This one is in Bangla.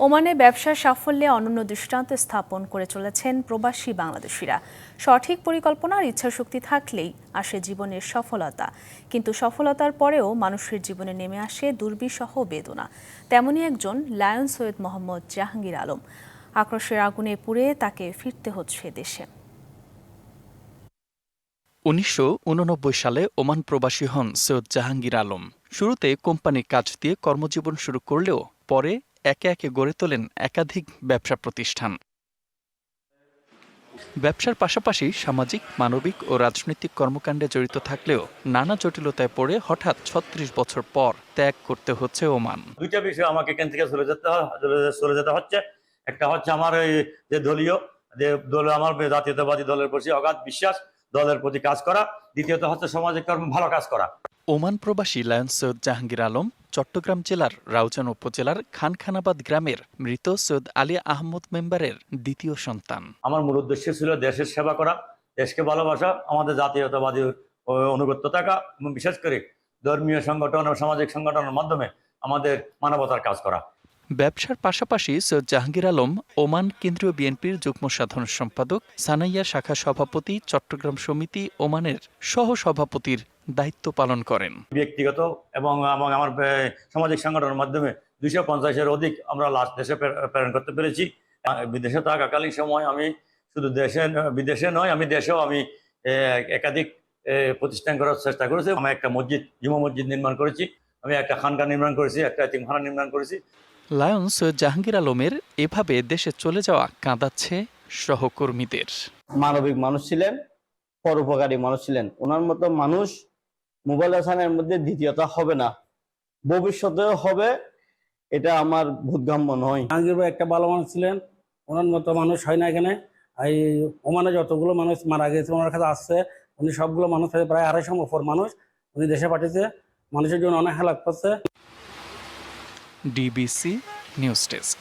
ওমানে ব্যবসার সাফল্যে অনন্য দৃষ্টান্ত স্থাপন করে চলেছেন প্রবাসী বাংলাদেশিরা। সঠিক পরিকল্পনা আর ইচ্ছাশক্তি থাকলেই আসে জীবনের সফলতা। কিন্তু সফলতার পরেও মানুষের জীবনে নেমে আসে দুর্বিষহ বেদনা। তেমনই একজন লায়ন সৈয়দ মোহাম্মদ জাহাঙ্গীর আলম। আক্রোশের আগুনে পুড়ে তাকে ফিরতে হচ্ছে দেশে। উনিশশো উননব্বই সালে ওমান প্রবাসী হন সৈয়দ জাহাঙ্গীর আলম। শুরুতে কোম্পানির কাজ দিয়ে কর্মজীবন শুরু করলেও পরে একে একে গড়ে তোলেন একাধিক ব্যবসা প্রতিষ্ঠান। ব্যবসার পাশাপাশি সামাজিক মানবিক ও রাজনৈতিক কর্মকাণ্ডে জড়িত থাকলেও নানা জটিলতায় পড়ে হঠাৎ ছত্রিশ বছর পর ত্যাগ করতে হচ্ছে ওমান। দুইটা বিষয় আমাকে এখান থেকে চলে যেতে চলে- যেতে হচ্ছে। একটা হচ্ছে আমার এই যে দলীয় যে দল আমার জাতীয়তাবাদী দলের প্রতি অগাধ বিশ্বাস দলের প্রতি কাজ করা। দ্বিতীয়ত হচ্ছে সামাজিক কর্ম ভালো কাজ করা। ওমান প্রবাসী লায়ন সৈয়দ জাহাঙ্গীর আলম চট্টগ্রাম জেলার রাউজান উপজেলার খানখানাবাদ গ্রামের মৃত সৈয়দ আলী আহমদ মেম্বারের দ্বিতীয় সন্তান। আমার মূল উদ্দেশ্য ছিল দেশের সেবা করা দেশকে ভালোবাসা আমাদের জাতীয়তাবাদী অনুগত্য থাকা এবং বিশেষ করে ধর্মীয় সংগঠন ও সামাজিক সংগঠনের মাধ্যমে আমাদের মানবতার কাজ করা। ব্যবসার পাশাপাশি সৈয়দ জাহাঙ্গীর আলম ওমান কেন্দ্রীয় বিএনপির যুগ্ম সাধারণ সম্পাদক সানাইয়া শাখা সভাপতি চট্টগ্রাম সমিতি ওমানের সহ সভাপতির দায়িত্ব পালন করেন। ব্যক্তিগত এবং এবং আমার সামাজিক সংগঠনের মাধ্যমে দুইশো পঞ্চাশের অধিক আমরা লাস্ট দেশে প্রেরণ করতে পেরেছি। বিদেশে থাকাকালীন সময় আমি শুধু দেশে বিদেশে নয় আমি দেশেও আমি একাধিক প্রতিষ্ঠান করার চেষ্টা করেছি। আমি একটা মসজিদ জুমা মসজিদ নির্মাণ করেছি। আমি একটা খানকা নির্মাণ করেছি একটা এতিমখানা নির্মাণ করেছি। লায়ন্স জাহাঙ্গীর আলমের এভাবে দেশে চলে যাওয়া কাঁদাচ্ছে সহকর্মীদের। মানবিক মানুষ ছিলেন পরোপকারী মানুষ ছিলেন। ওনার মতো মানুষ মোবাইল হাসানের মধ্যে দ্বিতীয়তা হবে না। ভবিষ্যতেও হবে এটা আমার বোধগম্য নয়। জাহাঙ্গীর ভাই একটা ভালো মানুষ ছিলেন ওনার মতো মানুষ হয় না এখানে। এই ওমানে যতগুলো মানুষ মারা গেছে ওনার কাছে আসছে উনি সবগুলো মানুষ আছে প্রায় আড়াইশো ওপর মানুষ উনি দেশে পাঠিয়েছে। মানুষের জন্য অনেক হেল্প করছে। DBC news desk.